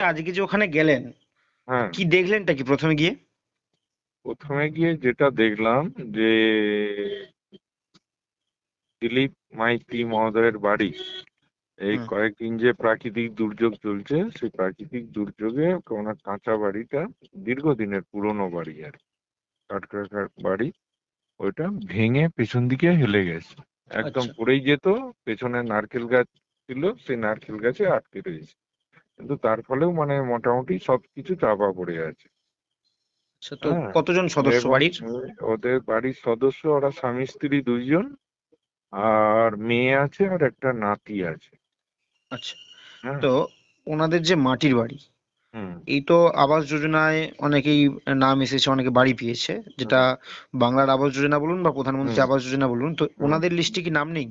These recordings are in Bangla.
আজকে যে ওখানে গেলেন হ্যাঁ। কি দেখলেনটা কি প্রথমে গিয়ে? প্রথমে গিয়ে যেটা দেখলাম যে দিলীপ মাইতি মহোদয়ের বাড়ি এই কয়েকদিন যে প্রাকৃতিক দুর্যোগ চলছে সেই প্রাকৃতিক দুর্যোগে ওনার কাঁচা বাড়িটা দীর্ঘদিনের পুরনো বাড়ি আর কি। কাঠকাকার বাড়ি ওইটা ভেঙে পেছন দিকে হেলে গেছে। একদম আচ্ছা। পড়েই যেত পেছনে নারকেল গাছ ছিল সেই নারকেল গাছে আটকে রয়েছে। কিন্তু তার ফলেও মানে মোটামুটি সবকিছু চাপা পড়ে আছে। আচ্ছা তো হ্যাঁ, কতজন সদস্য বাড়ির? ওদের বাড়ির সদস্য ওরা স্বামী স্ত্রী দুইজন আর মেয়ে আছে আর একটা নাতি আছে। আচ্ছা হ্যাঁ। তো ওনাদের যে মাটির বাড়ি হুম। এই তো আবাস যোজনায় অনেকেই নাম এসেছে অনেকে বাড়ি পেয়েছে যেটা বাংলার আবাস যোজনা বলুন বা প্রধানমন্ত্রী আবাস যোজনা বলুন তো ওনাদের লিস্টে কি নাম নেই?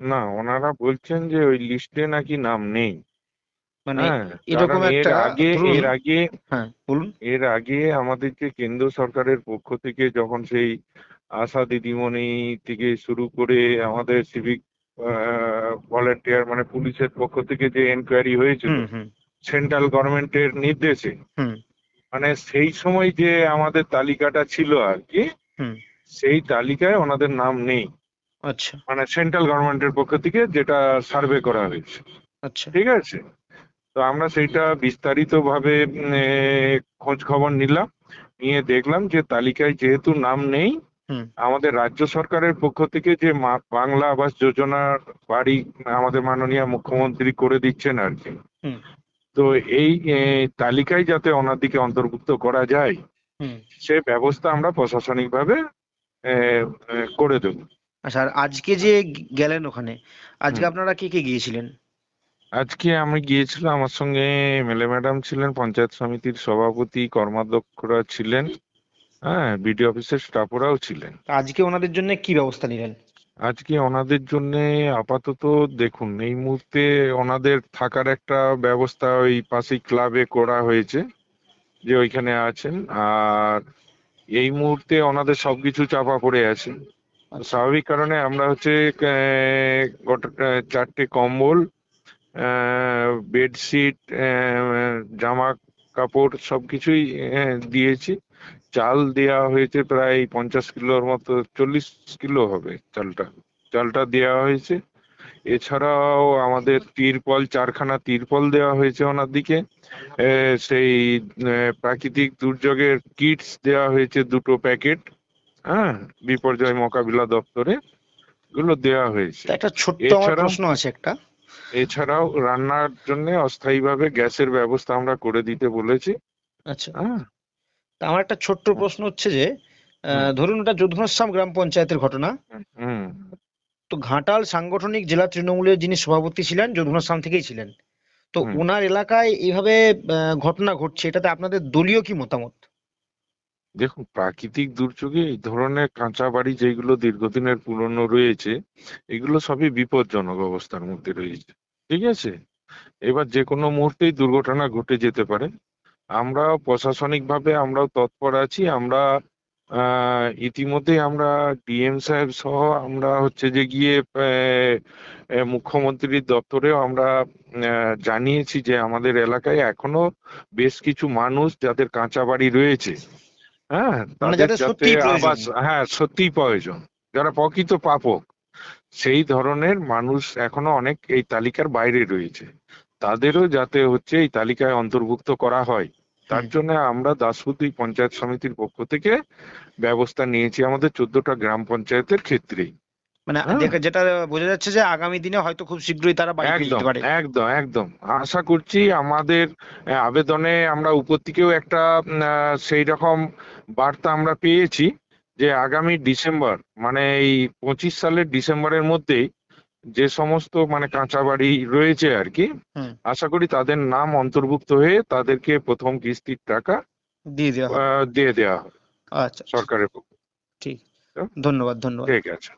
না ওনারা বলছেন যে ওই লিস্টে নাকি নাম নেই। মানে হ্যাঁ এরকম এর একটা আগে এর আগে হ্যাঁ বলুন। এর আগে আমাদের যে কেন্দ্র সরকারের পক্ষ থেকে যখন সেই আশা দিদিমণি থেকে শুরু করে আমাদের সিভিক ভলেন্টিয়ার মানে পুলিশের পক্ষ থেকে যে এনকোয়ারি হয়েছিল সেন্ট্রাল গভর্নমেন্টের নির্দেশে মানে সেই সময় যে আমাদের তালিকাটা ছিল আর কি সেই তালিকায় ওনাদের নাম নেই। আচ্ছা। মানে সেন্ট্রাল গভর্নমেন্টের পক্ষ থেকে যেটা সার্ভে করা হয়েছে। আচ্ছা। ঠিক আছে? তো আমরা সেইটা বিস্তারিতভাবে উম, এ, খোঁজ খবর নিলাম নিয়ে দেখলাম যে তালিকায় যেহেতু নাম নেই আমাদের রাজ্য সরকারের পক্ষ থেকে যে বাংলা আবাস যোজনার বাড়ি আমাদের মাননীয় মুখ্যমন্ত্রী করে দিচ্ছেন আর কি। হুম। তো এই তালিকায় যাতে ওনার দিকে অন্তর্ভুক্ত করা যায় সে ব্যবস্থা আমরা প্রশাসনিকভাবে এ, এ, করে দেব। আচ্ছা আর আজকে যে গেলেন ওখানে আজকে আপনারা কে কে গিয়েছিলেন? আজকে আমি গিয়েছিলাম আমার সঙ্গে এমএলএ ম্যাডাম ছিলেন পঞ্চায়েত সমিতির সভাপতি কর্মাধ্যক্ষরা ছিলেন হ্যাঁ বিডি অফিসের স্টাফরাও ছিলেন। আজকে ওনাদের জন্য কি ব্যবস্থা নিলেন? আজকে ওনাদের জন্য আপাতত দেখুন এই মুহূর্তে ওনাদের থাকার একটা ব্যবস্থা ওই পাশেই ক্লাবে করা হয়েছে যে ওইখানে আছেন আর এই মুহূর্তে ওনাদের সবকিছু চাপা পড়ে আছে। স্বাভাবিক কারণে আমরা হচ্ছে চারটে কম্বল বেডশিট জামা কাপড় সবকিছুই আহ, দিয়েছি। চাল দেয়া হয়েছে প্রায় পঞ্চাশ কিলোর মতো চল্লিশ কিলো হবে চালটা। চালটা দেওয়া হয়েছে। এছাড়াও আমাদের তিরপল চারখানা তিরপল দেওয়া হয়েছে ওনার দিকে। সেই প্রাকৃতিক দুর্যোগের কিটস দেওয়া হয়েছে দুটো প্যাকেট হ্যাঁ বিপর্যয় মোকাবিলা দপ্তরে। এগুলো দেওয়া হয়েছে। একটা ছোট্ট আমার প্রশ্ন আছে একটা। এছাড়াও রান্নার জন্য অস্থায়ীভাবে গ্যাসের ব্যবস্থা আমরা করে দিতে বলেছি। আচ্ছা। হ্যাঁ। তা আমার একটা ছোট্ট প্রশ্ন হচ্ছে যে ধরুন ওটা যদুনাশ্রাম গ্রাম পঞ্চায়েতের ঘটনা। তো ঘাটাল সাংগঠনিক জেলা তৃণমূলের যিনি সভাপতি ছিলেন যদুনাশ্রাম থেকেই ছিলেন। তো ওনার এলাকায় এইভাবে ঘটনা ঘটছে এটাতে আপনাদের দলীয় কি মতামত? দেখুন প্রাকৃতিক দুর্যোগে এই ধরনের কাঁচা বাড়ি যেগুলো দীর্ঘদিনের পুরনো রয়েছে এগুলো সবই বিপজ্জনক অবস্থার মধ্যে রয়েছে। ঠিক আছে? এবার যে কোনো মুহূর্তেই দুর্ঘটনা ঘটে যেতে পারে। আমরা প্রশাসনিকভাবে আমরাও তৎপর আছি। আমরা ইতিমধ্যেই আমরা ডিএম সাহেব সহ আমরা হচ্ছে যে গিয়ে মুখ্যমন্ত্রীর দপ্তরেও আমরা জানিয়েছি যে আমাদের এলাকায় এখনও বেশ কিছু মানুষ যাদের কাঁচা বাড়ি রয়েছে। হ্যাঁ? মানে তাদের যাতে আবাস হ্যাঁ সত্যিই প্রয়োজন। যারা প্রকৃত প্রাপক সেই ধরনের মানুষ এখনও অনেক এই তালিকার বাইরে রয়েছে। তাদেরও যাতে হচ্ছে এই তালিকায় অন্তর্ভুক্ত করা হয়। তার জন্য আমরা দাসপুতি পঞ্চায়েত সমিতির পক্ষ থেকে ব্যবস্থা নিয়েছি আমাদের চোদ্দটা গ্রাম পঞ্চায়েতের ক্ষেত্রেই। মানে হ্যাঁ। দেখা- যেটা বোঝা যাচ্ছে যে আগামী দিনে হয়তো খুব শীঘ্রই তারা একদম একদম একদম। আশা করছি আমাদের আবেদনে আমরা উপর থেকেও একটা সেই রকম বার্তা আমরা পেয়েছি। যে আগামী ডিসেম্বর মানে এই পঁচিশ সালের ডিসেম্বরের মধ্যেই যে সমস্ত মানে কাঁচা বাড়ি রয়েছে আর কি আশা করি তাদের নাম অন্তর্ভুক্ত হয়ে তাদেরকে প্রথম কিস্তির টাকা দিয়ে দেওয়া দিয়ে দেওয়া হবে আচ্ছা। সরকারের পক্ষ ঠিক। ধন্যবাদ ধন্যবাদ। ঠিক আছে।